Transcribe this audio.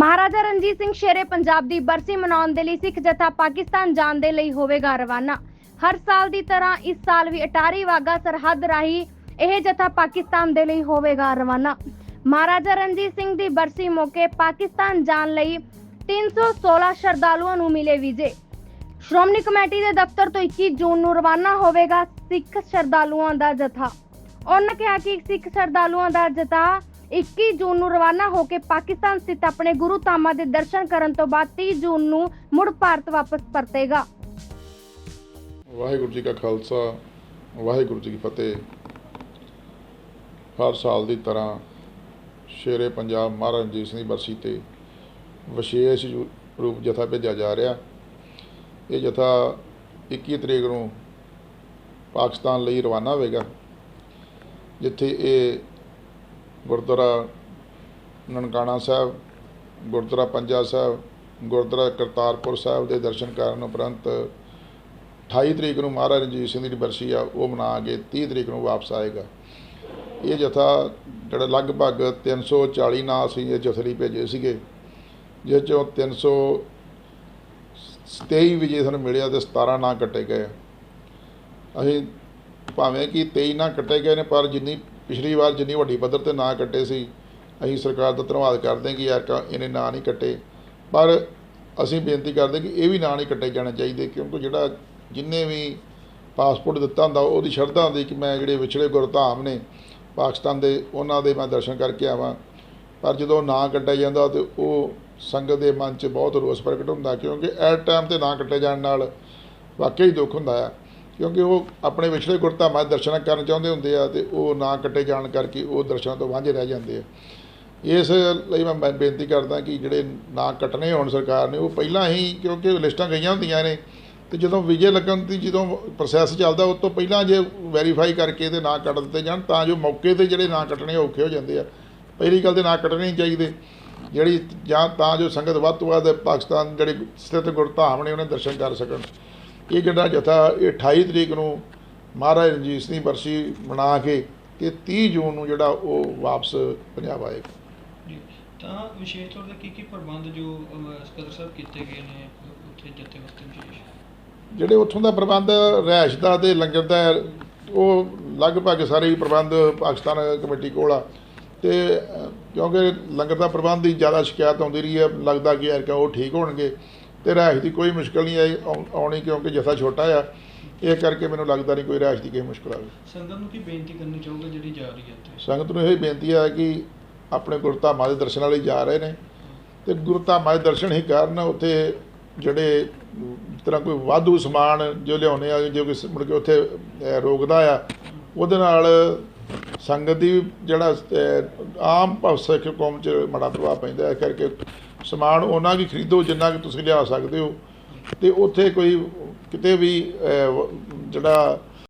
ਮਹਾਰਾਜਾ ਰਣਜੀਤ ਸਿੰਘ ਸ਼ੇਰੇ ਪੰਜਾਬ ਦੀ ਬਰਸੀ ਮਨਾਉਣ ਦੇ ਲਈ ਸਿੱਖ ਜਥਾ ਪਾਕਿਸਤਾਨ ਜਾਣ ਦੇ ਲਈ ਹੋਵੇਗਾ ਰਵਾਨਾ। ਹਰ ਸਾਲ ਦੀ ਤਰ੍ਹਾਂ ਇਸ ਸਾਲ ਵੀ ਅਟਾਰੀ ਵਾਗਾ ਸਰਹੱਦ ਰਾਹੀਂ ਇਹ ਜਥਾ ਪਾਕਿਸਤਾਨ ਦੇ ਲਈ ਹੋਵੇਗਾ ਰਵਾਨਾ। ਮਹਾਰਾਜਾ ਰਣਜੀਤ ਸਿੰਘ ਦੀ ਬਰਸੀ ਮੌਕੇ ਪਾਕਿਸਤਾਨ ਜਾਣ ਲਈ 316 ਸ਼ਰਧਾਲੂਆਂ ਨੂੰ ਮਿਲੇ ਵੀਜ਼ੇ। ਸ਼੍ਰੋਮਣੀ ਕਮੇਟੀ ਦੇ ਦਫ਼ਤਰ ਤੋਂ 21 ਜੂਨ ਨੂੰ ਰਵਾਨਾ ਹੋਵੇਗਾ ਸਿੱਖ ਸ਼ਰਧਾਲੂਆਂ ਦਾ ਜਥਾ। ਉਹਨਾਂ ਕਿਹਾ ਕਿ ਸਿੱਖ ਸ਼ਰਧਾਲੂਆਂ ਦਾ ਜਥਾ 21 ਜੂਨ ਨੂੰ ਰਵਾਨਾ ਹੋ ਕੇ ਪਾਕਿਸਤਾਨ ਸਥਿਤ ਆਪਣੇ ਗੁਰੂ ਧਾਮਾਂ ਦੇ ਦਰਸ਼ਨ ਕਰਨ ਤੋਂ ਬਾਅਦ 30 ਜੂਨ ਨੂੰ ਮੁੜ ਭਾਰਤ ਵਾਪਸ ਪਰਤੇਗਾ। ਵਾਹਿਗੁਰੂ ਜੀ ਕਾ ਖਾਲਸਾ, ਵਾਹਿਗੁਰੂ ਜੀ ਕੀ ਫਤਿਹ। ਹਰ ਸਾਲ ਦੀ ਤਰ੍ਹਾਂ ਸ਼ੇਰੇ ਪੰਜਾਬ ਮਹਾਰਾਜ ਰਣਜੀਤ ਸਿੰਘ ਦੀ ਬਰਸੀ ਤੇ ਵਿਸ਼ੇਸ਼ ਰੂਪ ਜਥਾ ਭੇਜਿਆ ਜਾ ਰਿਹਾ। ਇਹ ਜਥਾ 21 ਤਰੀਕ ਨੂੰ ਪਾਕਿਸਤਾਨ ਲਈ ਰਵਾਨਾ ਹੋਵੇਗਾ, ਜਿੱਥੇ ਇਹ ਗੁਰਦੁਆਰਾ ਨਨਕਾਣਾ ਸਾਹਿਬ, ਗੁਰਦੁਆਰਾ ਪੰਜਾ ਸਾਹਿਬ, ਗੁਰਦੁਆਰਾ ਕਰਤਾਰਪੁਰ ਸਾਹਿਬ ਦੇ ਦਰਸ਼ਨ ਕਰਨ ਉਪਰੰਤ 28 ਤਰੀਕ ਨੂੰ ਮਹਾਰਾਜ ਰਣਜੀਤ ਸਿੰਘ ਦੀ ਬਰਸੀ ਆ, ਉਹ ਮਨਾ ਕੇ 30 ਤਰੀਕ ਨੂੰ ਵਾਪਸ ਆਏਗਾ। ਇਹ ਜਥਾ ਜਿਹੜਾ ਲਗਭਗ 340 ਨਾਂ ਅਸੀਂ ਇਹ ਜਥੇ ਭੇਜੇ ਸੀਗੇ, ਜਿਸ ਚੋਂ 327 ਵਿਜੇ ਸਾਨੂੰ ਮਿਲਿਆ ਤੇ 17 ਨਾਂ ਕੱਟੇ ਗਏ ਅਸੀਂ ਭਾਵੇਂ ਕਿ 23 ਨਾਂ ਕੱਟੇ ਗਏ ਨੇ, ਪਰ ਜਿੰਨੀ ਪਿਛਲੀ ਵਾਰ ਜਿੰਨੀ ਵੱਡੀ ਪੱਧਰ ਤੇ ਨਾ ਕੱਟੇ ਸੀ, ਅਸੀਂ ਸਰਕਾਰ ਦਾ ਧੰਨਵਾਦ ਕਰਦੇ ਕਿ ਯਾਰ ਕਾ ਇਹਨੇ ਨਾਂ ਨਹੀਂ ਕੱਟੇ। ਪਰ ਅਸੀਂ ਬੇਨਤੀ ਕਰਦੇ ਕਿ ਇਹ ਵੀ ਨਾਂ ਨਹੀਂ ਕੱਟੇ ਜਾਣੇ ਚਾਹੀਦੇ, ਕਿਉਂਕਿ ਜਿਹੜਾ ਜਿੰਨੇ ਵੀ ਪਾਸਪੋਰਟ ਦਿੱਤਾ ਹੁੰਦਾ, ਉਹਦੀ ਸ਼ਰਧਾ ਹੁੰਦੀ ਕਿ ਮੈਂ ਜਿਹੜੇ ਵਿਛੜੇ ਗੁਰਧਾਮ ਨੇ ਪਾਕਿਸਤਾਨ ਦੇ, ਉਹਨਾਂ ਦੇ ਮੈਂ ਦਰਸ਼ਨ ਕਰਕੇ ਆਵਾਂ। ਪਰ ਜਦੋਂ ਨਾਂ ਕੱਟਿਆ ਜਾਂਦਾ ਤੇ ਉਹ ਸੰਗਤ ਦੇ ਮਨ 'ਚ ਬਹੁਤ ਰੋਸ ਪ੍ਰਗਟ ਹੁੰਦਾ, ਕਿਉਂਕਿ ਐਟ ਟਾਈਮ ਤੇ ਨਾਂ ਕੱਟੇ ਜਾਣ ਨਾਲ ਵਾਕਈ ਦੁੱਖ ਹੁੰਦਾ ਆ। ਕਿਉਂਕਿ ਉਹ ਆਪਣੇ ਵਿਛੜੇ ਗੁਰਧਾਮਾਂ ਦੇ ਦਰਸ਼ਨ ਕਰਨ ਚਾਹੁੰਦੇ ਹੁੰਦੇ ਆ ਤੇ ਉਹ ਨਾਂ ਕੱਟੇ ਜਾਣ ਕਰਕੇ ਉਹ ਦਰਸ਼ਨਾਂ ਤੋਂ ਵਾਂਝੇ ਰਹਿ ਜਾਂਦੇ ਆ। ਇਸ ਲਈ ਮੈਂ ਬੇਨਤੀ ਕਰਦਾ ਕਿ ਜਿਹੜੇ ਨਾਂ ਕੱਟਣੇ ਹੋਣ ਸਰਕਾਰ ਨੇ, ਉਹ ਪਹਿਲਾਂ ਹੀ ਕਿਉਂਕਿ ਲਿਸਟਾਂ ਗਈਆਂ ਹੁੰਦੀਆਂ ਨੇ ਤੇ ਜਦੋਂ ਵਿਜੇ ਲੱਗਣ ਦੀ ਜਦੋਂ ਪ੍ਰੋਸੈਸ ਚੱਲਦਾ, ਉਸ ਤੋਂ ਪਹਿਲਾਂ ਜੇ ਵੈਰੀਫਾਈ ਕਰਕੇ ਤੇ ਨਾਂ ਕੱਟ ਦਿੱਤੇ ਜਾਣ, ਤਾਂ ਜੋ ਮੌਕੇ ਤੇ ਜਿਹੜੇ ਨਾਂ ਕੱਟਣੇ ਔਖੇ ਹੋ ਜਾਂਦੇ ਆ। ਪਹਿਲੀ ਗੱਲ ਤੇ ਨਾ ਕੱਟਣੇ ਨਹੀਂ ਚਾਹੀਦੇ। ਜਿਹੜੀ ਜਾਂ ਤਾਂ ਜੋ ਸੰਗਤ ਵੱਧ ਤੋਂ ਵੱਧ ਪਾਕਿਸਤਾਨ, ਜਿਹੜੇ ਸਥਿਤ ਗੁਰਧਾਮ ਨੇ, ਉਹਨੇ ਦਰਸ਼ਨ ਕਰ ਸਕਣ। ਇਹ ਜਿਹੜਾ ਜਥਾ ਇਹ 28 ਤਰੀਕ ਨੂੰ ਮਹਾਰਾਜ ਰਣਜੀਤ ਸਿੰਘ ਬਰਸੀ ਮਨਾ ਕੇ ਤੇ 30 ਜੂਨ ਨੂੰ ਜਿਹੜਾ ਉਹ ਵਾਪਸ ਪੰਜਾਬ ਆਏਗਾ ਜੀ। ਤਾਂ ਵਿਸ਼ੇਸ਼ ਤੌਰ ਤੇ ਕੀ ਕੀ ਪ੍ਰਬੰਧ ਜੋ ਅਹ, ਸਕੱਤਰ ਸਾਹਿਬ ਕੀਤੇ ਗਏ ਨੇ ਉੱਥੇ ਜੱਥੇ ਵਾਸਤੇ ਵਿਸ਼ੇਸ਼? ਜਿਹੜੇ ਉੱਥੋਂ ਦਾ ਪ੍ਰਬੰਧ ਰਿਹਾਇਸ਼ ਦਾ ਤੇ ਲੰਗਰ ਦਾ ਹੈ, ਉਹ ਲਗਭਗ ਸਾਰੇ ਹੀ ਪ੍ਰਬੰਧ ਪਾਕਿਸਤਾਨ ਕਮੇਟੀ ਕੋਲ ਆ। ਤੇ ਕਿਉਂਕਿ ਲੰਗਰ ਦਾ ਪ੍ਰਬੰਧ ਦੀ ਜ਼ਿਆਦਾ ਸ਼ਿਕਾਇਤ ਆਉਂਦੀ ਰਹੀ ਹੈ ਲੱਗਦਾ ਕਿ ਯਾਰ ਕਿ ਉਹ ਠੀਕ ਹੋਣਗੇ। ਤੇ ਰਿਹਾਇਸ਼ ਦੀ ਕੋਈ ਮੁਸ਼ਕਲ ਨਹੀਂ ਆਈ ਆਉ- ਆਉਣੀ ਕਿਉਂਕਿ ਜਥਾ ਛੋਟਾ ਆ ਇਹ ਕਰਕੇ ਮੈਨੂੰ ਲੱਗਦਾ ਨਹੀਂ ਕੋਈ ਰਿਹਾਇਸ਼ ਦੀ ਕੋਈ ਮੁਸ਼ਕਲ ਆਵੇ। ਸੰਗਤ ਨੂੰ ਕੀ ਬੇਨਤੀ ਕਰਨੀ ਚਾਹੋਗੇ ਜਿਹੜੀ ਜਾ ਰਹੀ ਹੈ ਉੱਥੇ ਸੰਗਤ ਨੂੰ ਇਹ ਬੇਨਤੀ ਹੈ ਕਿ ਆਪਣੇ ਗੁਰਧਾਮਾਂ ਦੇ ਦਰਸ਼ਨਾਂ ਲਈ ਜਾ ਰਹੇ ਨੇ ਤੇ ਗੁਰਧਾਮਾਂ ਦੇ ਦਰਸ਼ਨ ਹੀ ਕਰਨ ਉੱਥੇ ਜਿਹੜੇ ਤਰ੍ਹਾਂ ਕੋਈ ਵਾਧੂ ਸਮਾਨ ਜੋ ਲਿਆਉਣੇ ਆ ਜੋ ਕੋਈ ਮੁੜ ਕੇ ਉੱਥੇ ਰੋਕਦਾ ਆ ਉਹਦੇ ਨਾਲ ਸੰਗਤ ਦੀ ਜਿਹੜਾ ਆਮ ਭ- ਸਿੱਖ ਕੌਮ 'ਚ ਮਾੜਾ ਪ੍ਰਭਾਵ ਪੈਂਦਾ ਹੈ ਕਰਕੇ ਸਮਾਨ ਉਹਨਾਂ ਕੀ ਖਰੀਦੋ, ਜਿੰਨਾ ਕਿ ਤੁਸੀਂ ਲਿਆ ਸਕਦੇ ਹੋ। ਤੇ ਉੱਥੇ ਕੋਈ ਕਿਤੇ ਵੀ, ਜਿਹੜਾ